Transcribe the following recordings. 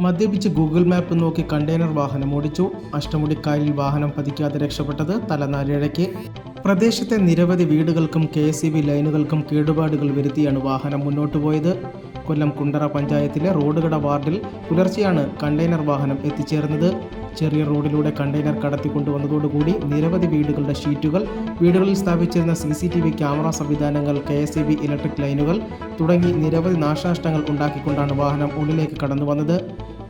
മദ്യപിച്ച് Google map നോക്കി container വാഹനം ഓടിച്ചു. അഷ്ടമുടിക്കായലിൽ വാഹനം പതിക്കാതെ രക്ഷപ്പെട്ടത് തലനാരിഴയ്ക്ക്. പ്രദേശത്തെ നിരവധി വീടുകൾക്കും കെ എസ് ലൈനുകൾക്കും കേടുപാടുകൾ വരുത്തിയാണ് വാഹനം മുന്നോട്ടു പോയത്. കൊല്ലം കുണ്ടറ പഞ്ചായത്തിലെ റോഡുകട വാർഡിൽ പുലർച്ചെയാണ് കണ്ടെയ്നർ വാഹനം എത്തിച്ചേർന്നത്. ചെറിയ റോഡിലൂടെ കണ്ടെയ്നർ കടത്തിക്കൊണ്ടുവന്നതോടുകൂടി നിരവധി വീടുകളുടെ ഷീറ്റുകൾ വീടുകളിൽ സ്ഥാപിച്ചിരുന്ന C C T V camera സംവിധാനങ്ങൾ K S E B electric ലൈനുകൾ തുടങ്ങി നിരവധി നാശനഷ്ടങ്ങൾ ഉണ്ടാക്കിക്കൊണ്ടാണ് വാഹനം ഉള്ളിലേക്ക് കടന്നു വന്നത്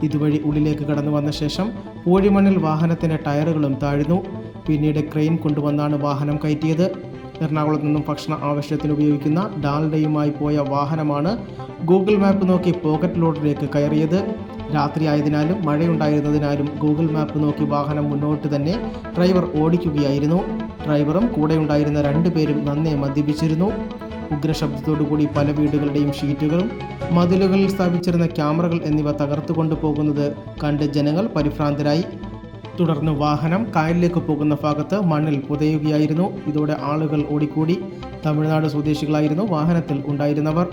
ഇതുവഴി ഉള്ളിലേക്ക് കടന്നു വന്ന ശേഷം പൂഴിമണ്ണിൽ വാഹനത്തിന്റെ ടയറുകളും താഴ്ന്നു. പിന്നീട് ക്രെയിൻ കൊണ്ടുവന്നാണ് വാഹനം കയറ്റിയത്. എറണാകുളത്ത് നിന്നും ഭക്ഷണ ആവശ്യത്തിന് ഉപയോഗിക്കുന്ന ഡാൽഡയുമായി പോയ വാഹനമാണ് ഗൂഗിൾ മാപ്പ് നോക്കി പോക്കറ്റ് ലോഡിലേക്ക് കയറിയത്. രാത്രിയായതിനാലും മഴയുണ്ടായിരുന്നതിനാലും ഗൂഗിൾ മാപ്പ് നോക്കി വാഹനം മുന്നോട്ട് തന്നെ ഡ്രൈവർ ഓടിക്കുകയായിരുന്നു. ഡ്രൈവറും കൂടെയുണ്ടായിരുന്ന രണ്ടുപേരും നന്നേ മദ്യപിച്ചിരുന്നു. ഉഗ്രശബ്ദത്തോടുകൂടി പല വീടുകളുടെയും ഷീറ്റുകളും മതിലുകളിൽ സ്ഥാപിച്ചിരുന്ന ക്യാമറകൾ എന്നിവ തകർത്തുകൊണ്ടു കൊണ്ടുപോകുന്നത് കണ്ട് ജനങ്ങൾ പരിഭ്രാന്തരായി. തുടർന്ന് വാഹനം കായലിലേക്ക് പോകുന്ന ഭാഗത്ത് മണ്ണിൽ പുതയുകയായിരുന്നു. ഇതോടെ ആളുകൾ ഓടിക്കൂടി. തമിഴ്നാട് സ്വദേശികളായിരുന്നു വാഹനത്തിൽ ഉണ്ടായിരുന്നവർ.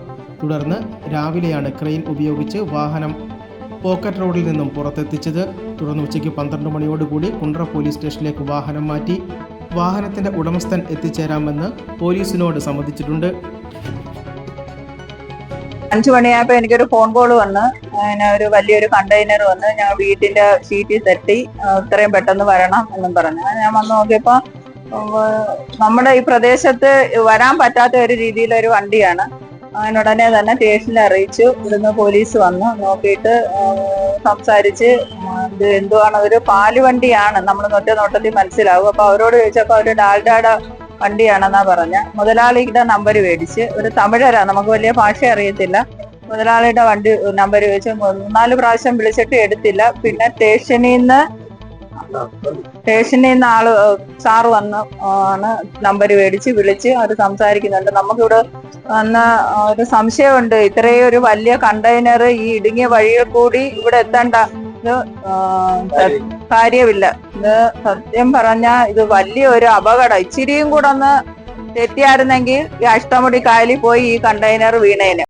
തുടർന്ന് രാവിലെയാണ് ക്രെയിൻ ഉപയോഗിച്ച് വാഹനം പോക്കറ്റ് റോഡിൽ നിന്നും പുറത്തെത്തിച്ചത്. തുടർന്ന് ഉച്ചയ്ക്ക് പന്ത്രണ്ട് മണിയോടുകൂടി കുണ്ട്ര പോലീസ് സ്റ്റേഷനിലേക്ക് വാഹനം മാറ്റി വാഹനത്തിന്റെ ഉടമസ്ഥൻ എത്തിച്ചേരാമെന്ന് പോലീസിനോട് സമ്മതിച്ചിട്ടുണ്ട്. അഞ്ചു മണിയായപ്പോ എനിക്കൊരു ഫോൺ കോൾ വന്ന് അങ്ങനെ ഒരു വലിയൊരു കണ്ടെയ്നർ വന്ന് ഞാൻ വീട്ടിന്റെ ഷീറ്റിൽ തട്ടി ഇത്രയും പെട്ടെന്ന് വരണം എന്നും പറഞ്ഞു. ഞാൻ വന്ന് നോക്കിയപ്പോ നമ്മുടെ ഈ പ്രദേശത്ത് വരാൻ പറ്റാത്ത ഒരു രീതിയിലൊരു വണ്ടിയാണ്. അങ്ങനെ ഉടനെ തന്നെ സ്റ്റേഷനിൽ അറിയിച്ചു. ഇവിടുന്ന് പോലീസ് വന്നു. നോക്കിയിട്ട് സംസാരിച്ച് ഇത് എന്തുവാണ് ഒരു പാൽ വണ്ടിയാണ് നമ്മൾ ഒറ്റ നോട്ടത്തിൽ മനസ്സിലാവും. അപ്പൊ അവരോട് ചോദിച്ചപ്പോ അവർ ഡാൽഡാട വണ്ടിയാണെന്നാ പറഞ്ഞ. മുതലാളിയുടെ നമ്പർ മേടിച്ച്. ഒരു തമിഴരാ നമുക്ക് വലിയ ഭാഷ അറിയത്തില്ല. മുതലാളിയുടെ വണ്ടി നമ്പർ ചോദിച്ച് മൂന്നാൽ പ്രാവശ്യം വിളിച്ചിട്ട് എടുത്തില്ല. പിന്നെ സ്റ്റേഷനിൽ നിന്ന് സ്റ്റേഷനിൽ നിന്ന് ആൾ സാറ് വന്ന് ആണ് നമ്പർ മേടിച്ച് വിളിച്ച് അവർ സംസാരിക്കുന്നുണ്ട്. നമുക്കിവിടെ വന്ന ഒരു സംശയമുണ്ട്. ഇത്രയും ഒരു വലിയ കണ്ടെയ്നർ ഈ ഇടുങ്ങിയ വഴിയിൽ കൂടി ഇവിടെ എത്തേണ്ട ഇത് കാര്യമില്ല. ഇത് സത്യം പറഞ്ഞ ഇത് വലിയ ഒരു അപകടം. ഇച്ചിരിയും കൂടെ ഒന്ന് തെറ്റിയായിരുന്നെങ്കിൽ ഈ അഷ്ടമുടി കായലിൽ പോയി ഈ കണ്ടെയ്നർ വീണേന്.